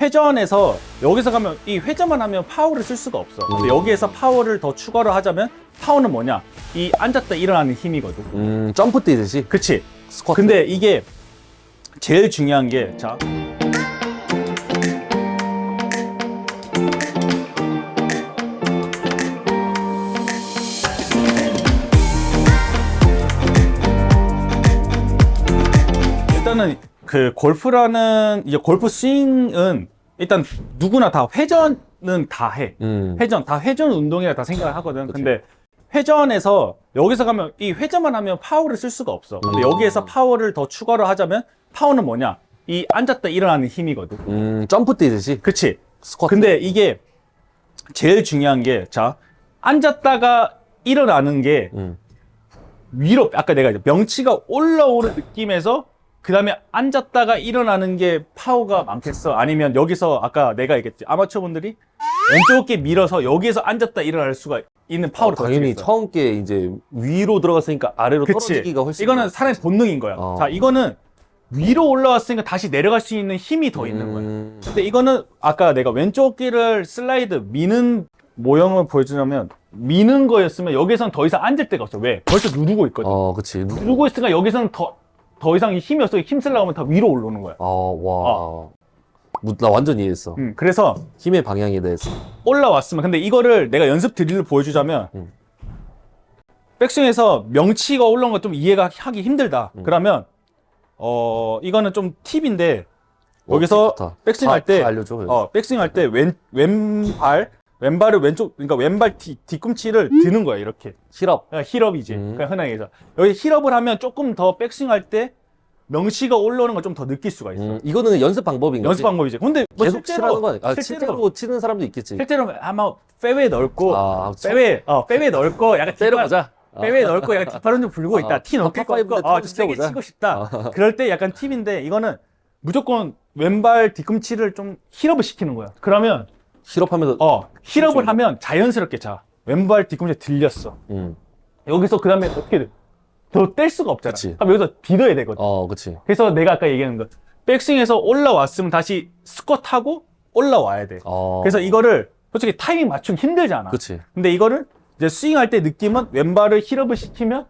회전에서 여기서 가면 이 회전만 하면 파워를 쓸 수가 없어. 근데 음. 여기에서 파워를 더 추가를 하자면 파워는 뭐냐? 이 앉았다 일어나는 힘이거든. 음, 점프 뛰듯이 그치? 스쿼트. 근데 이게 제일 중요한 게 자. 일단은 그 골프라는 이제 골프 스윙은 일단 누구나 다 회전은 다 해. 음. 회전 다 회전 운동이라 다 생각을 하거든. 그치. 근데 회전에서 여기서 가면 이 회전만 하면 파워를 쓸 수가 없어. 근데 음. 여기에서 파워를 더 추가를 하자면 파워는 뭐냐? 이 앉았다 일어나는 힘이거든. 음, 점프 뛰듯이 그치? 스쿼트. 근데 이게 제일 중요한 게 자, 앉았다가 일어나는 게 음. 위로 아까 내가 명치가 올라오는 느낌에서 그 다음에 앉았다가 일어나는 게 파워가 많겠어? 아니면 여기서 아까 내가 얘기했지 아마추어 분들이 왼쪽 어깨 밀어서 여기에서 앉았다 일어날 수가 있는 파워를 어, 더 당연히. 처음 게 이제 위로 들어갔으니까 아래로 그치. 떨어지기가 훨씬 이거는 사람의 본능인 거야. 어. 자, 이거는 위로 올라왔으니까 다시 내려갈 수 있는 힘이 더 있는 거야. 음. 근데 이거는 아까 내가 왼쪽 어깨를 슬라이드 미는 모형을 보여주자면 미는 거였으면 여기서는 더 이상 앉을 데가 없어. 왜? 벌써 누르고 있거든. 어, 그치. 누- 누르고 있으니까 여기서는 더, 더 이상 힘이 없어. 힘 쓰려고 하면 다 위로 올라오는 거야. 어, 와. 무- 나 완전 이해했어. 음, 그래서 힘의 방향에 대해서. 올라왔으면 근데 이거를 내가 연습 드릴을 보여주자면 음. 백스윙에서 명치가 올라온 거 좀 이해가 하기 힘들다. 음. 그러면 어 이거는 좀 팁인데 와, 여기서 좋다. 백스윙 다- 할때 다 알려줘. 어, 백스윙 할 때 왼 왼발 왼발을 왼쪽 그러니까 왼발 뒤, 뒤꿈치를 드는 거야 이렇게 힐업. 그러니까 힐업이지 음. 그냥 흔하게 해서 여기 힐업을 하면 조금 더 백스윙 할 때 명치가 올라오는 걸 좀 더 느낄 수가 있어 음, 이거는 연습 방법인 거지. 연습 방법이지 근데 뭐 계속 실제로 거? 아, 실제로- 실제로 치는 사람도 있겠지. 실제로 아마 페웨이 넓고 아, 페웨이 어 페웨이 넓고 약간 때려보자. 아. 페웨이 넓고 약간 뒷발은 좀 불고 있다 아, 티 높일 것 파파이브인데 같고 어, 좀좀 세게. 치고 싶다 아. 그럴 때 약간 팁인데 이거는 무조건 왼발 뒤꿈치를 좀 힐업을 시키는 거야 그러면 힐업하면서. 어, 힐업을 그렇죠. 하면 자연스럽게 자. 왼발 뒤꿈치에 들렸어. 음. 여기서 그 다음에 어떻게 돼? 더 뗄 수가 없잖아. 그치. 그럼 여기서 빌어야 되거든. 어, 그치. 그래서 내가 아까 얘기한 거. 백스윙에서 올라왔으면 다시 스쿼트하고 올라와야 돼. 어. 그래서 이거를 솔직히 타이밍 맞추기 힘들잖아. 그치. 근데 이거를 이제 스윙할 때 느낌은 왼발을 힐업을 시키면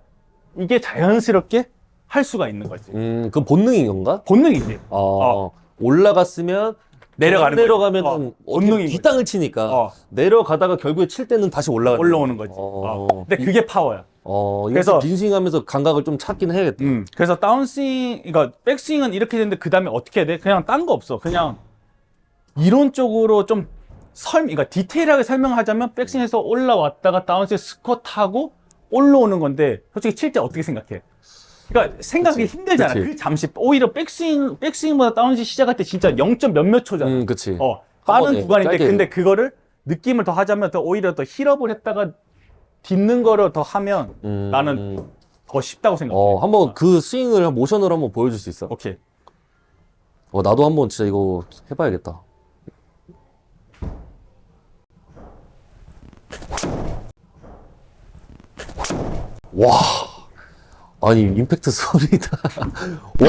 이게 자연스럽게 할 수가 있는 거지. 음, 그 본능인 건가? 본능이지. 어. 올라갔으면 내려가는 거지. 내려가면 어, 은 본능인 뒷땅을 치니까 어, 내려가다가 결국에 칠 때는 다시 올라가는 올라오는 거지. 어. 어. 근데 그게 파워야. 어, 그래서- 그래서 빈스윙하면서 감각을 좀 찾긴 해야겠다. 음, 그래서 다운스윙, 그러니까 백스윙은 이렇게 되는데 그 다음에 어떻게 해야 돼? 그냥 딴 거 없어. 그냥 이론적으로 좀 설, 그러니까 디테일하게 설명하자면 백스윙에서 올라왔다가 다운스윙 스쿼트하고 올라오는 건데 솔직히 칠 때 어떻게 생각해? 그러니까 생각하기 그치, 힘들잖아. 그치. 그 잠시 오히려 백스윙 백스윙보다 다운스윙 시작할 때 진짜 0. 몇몇 초잖아. 음, 그치. 어, 빠른 번에 구간인데 짧게. 근데 그거를 느낌을 더 하자면 더 오히려 더 힐업을 했다가 딛는 거를 더 하면 음, 나는 음. 더 쉽다고 생각해. 어, 한번 그 스윙을 모션으로 한번 보여줄 수 있어? 오케이. 어, 나도 한번 진짜 이거 해봐야겠다. 와, 아니 임팩트 소리다.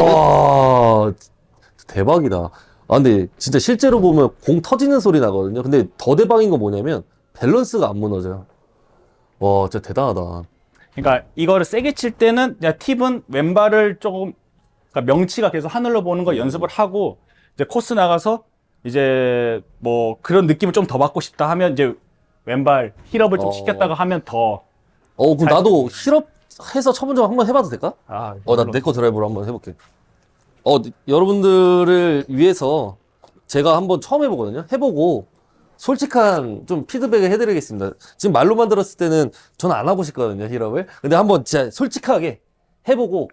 와, 대박이다. 아 근데 진짜 실제로 보면 공 터지는 소리 나거든요. 근데 더 대박인 건 뭐냐면 밸런스가 안 무너져요. 와, 진짜 대단하다. 그러니까 이거를 세게 칠 때는 그냥 팁은 왼발을 조금 그러니까 명치가 계속 하늘로 보는 거 연습을 하고 이제 코스 나가서 이제 뭐 그런 느낌을 좀 더 받고 싶다 하면 이제 왼발 힐업을 좀 어. 시켰다가 하면 더 어, 그럼 잘- 나도 힐업 해서 쳐본 적 한번 해봐도 될까? 아, 어, 나 내 거 드라이브로 한번 해볼게. 어, 여러분들을 위해서 제가 한번 처음 해보거든요. 해보고 솔직한 좀 피드백을 해드리겠습니다. 지금 말로만 들었을 때는 저는 안 하고 싶거든요, 힐업을. 근데 한번 진짜 솔직하게 해보고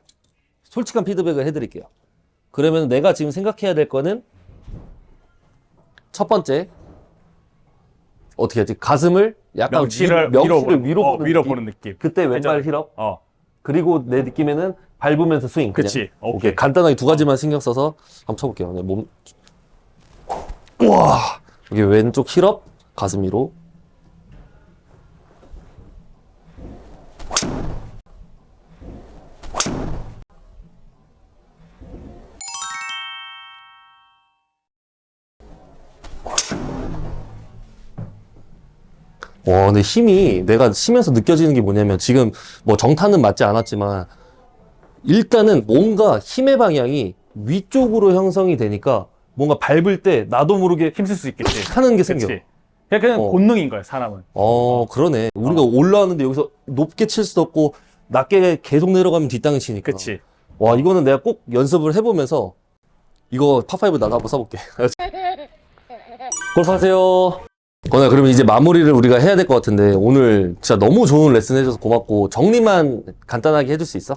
솔직한 피드백을 해드릴게요. 그러면 내가 지금 생각해야 될 거는 첫 번째 어떻게 하지? 가슴을 약간 명치를 위, 명치를 보는, 위로 어, 보는 위로 느낌. 보는 느낌. 그때 왼발? 힐업. 어, 그리고 내 느낌에는 밟으면서 스윙. 그냥. 그치. 오케이. 오케이. 간단하게 두 가지만 신경 써서 한번 쳐볼게요. 네, 몸. 우와. 여기 왼쪽 힐업, 가슴 위로. 와, 근데 힘이 내가 쉬면서 느껴지는 게 뭐냐면 지금 뭐 정타는 맞지 않았지만 일단은 뭔가 힘의 방향이 위쪽으로 형성이 되니까 뭔가 밟을 때 나도 모르게 힘쓸 수 있겠지. 하는 게 생겨. 그치. 그냥 그냥 어. 본능인 거야, 사람은. 어, 그러네. 우리가 올라왔는데 여기서 높게 칠 수도 없고 낮게 계속 내려가면 뒷땅을 치니까. 그치. 와, 이거는 내가 꼭 연습을 해보면서 이거 파5 나도 한번 써볼게. 골프하세요. 건아, 그러면 이제 마무리를 우리가 해야 될 것 같은데 오늘 진짜 너무 좋은 레슨 해줘서 고맙고 정리만 간단하게 해줄 수 있어?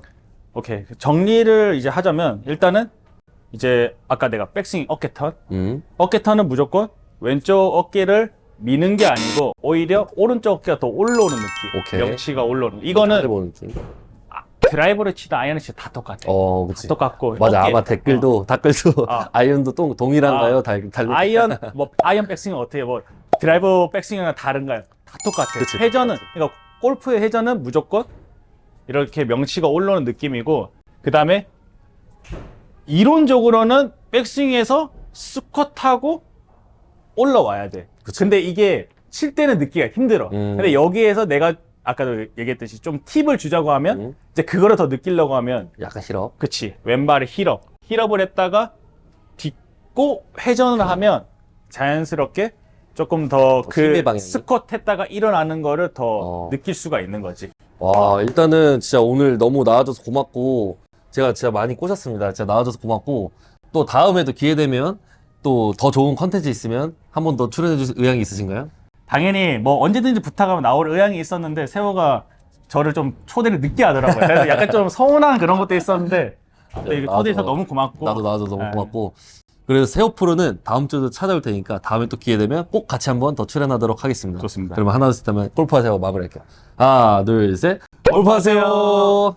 오케이. 정리를 이제 하자면, 일단은, 이제, 아까 내가 백스윙 어깨 턴. 음. 어깨 턴은 무조건 왼쪽 어깨를 미는 게 아니고, 오히려 오른쪽 어깨가 더 올라오는 느낌. 오케이. 명치가 올라오는. 이거는 해보는 중. 드라이버를 치든 아이언을 치든 다 똑같아. 어, 그치. 똑같고. 맞아. 어깨. 아마 댓글도, 댓글도 어. 아이언도 동, 동일한가요? 아, 달, 달, 아이언 뭐 아이언 백스윙은 어떻게 뭐 드라이버 백스윙이랑 다른가요? 다 똑같아요. 그치. 회전은 그러니까 골프의 회전은 무조건 이렇게 명치가 올라오는 느낌이고 그 다음에 이론적으로는 백스윙에서 스쿼트하고 올라와야 돼. 그치. 근데 이게 칠 때는 느끼기가 힘들어. 음. 근데 여기에서 내가 아까도 얘기했듯이 좀 팁을 주자고 하면 음. 이제 그거를 더 느끼려고 하면 약간 싫어. 그치 왼발에 힐업 힐업을 했다가 딛고 회전을 하면 자연스럽게 조금 더 힘의 그 방향이? 스쿼트 했다가 일어나는 거를 더 어. 느낄 수가 있는 거지 와, 일단은 진짜 오늘 너무 나와줘서 고맙고, 제가 진짜 많이 꼬셨습니다. 진짜 나와줘서 고맙고, 또 다음에도 기회 되면, 또 더 좋은 컨텐츠 있으면 한 번 더 출연해 주실 의향이 있으신가요? 당연히 뭐 언제든지 부탁하면 나올 의향이 있었는데 세호가 저를 좀 초대를 늦게 하더라고요 그래서 약간 좀 서운한 그런 것도 있었는데 또 이렇게 나도- 초대해서 너무 고맙고 나도 나와줘서 너무 네. 고맙고. 그래서 세오 프로는 다음 주도 찾아올 테니까 다음에 또 기회 되면 꼭 같이 한번 더 출연하도록 하겠습니다. 좋습니다. 그러면 하나 둘셋 하면 골프하세요 마무리할게요. 하나 둘 셋 골프하세요.